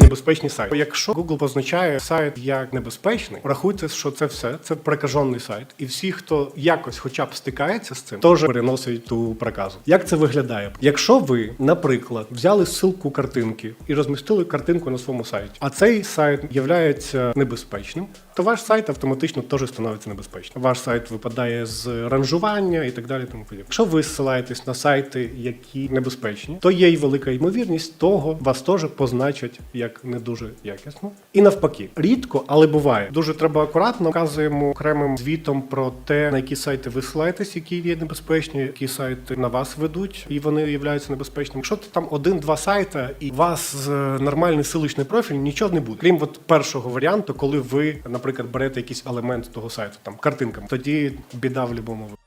небезпечні сайти. Якщо Google позначає сайт як небезпечний, рахуйте, що це все це прокажений сайт, і всі, хто якось, хоча б стикається з цим, теж переносить ту проказу. Як це виглядає? Якщо ви, наприклад, взяли ссылку картинки і розмістили картинку на своєму сайті, а цей сайт є небезпечним, то ваш сайт автоматично теж становиться небезпечним. Ваш сайт випадає з ранжування і так далі. Тому подібне. Якщо ви ссилаєтесь на сайти, які небезпечні, то є й велика ймовірність того, вас теж позначать як не дуже якісно. І навпаки, рідко, але буває. Дуже треба акуратно. Вказуємо окремим звітом про те, на які сайти ви ссилаєтесь, які є небезпечні, які сайти на вас ведуть, і вони являються небезпечними. Якщо там один-два сайта, і у вас з нормальний силочний профіль, нічого не буде. Крім от першого варіанту, коли ви, наприклад, берете якийсь елемент того сайту, там картинками, тоді біда в будь-якому випадку.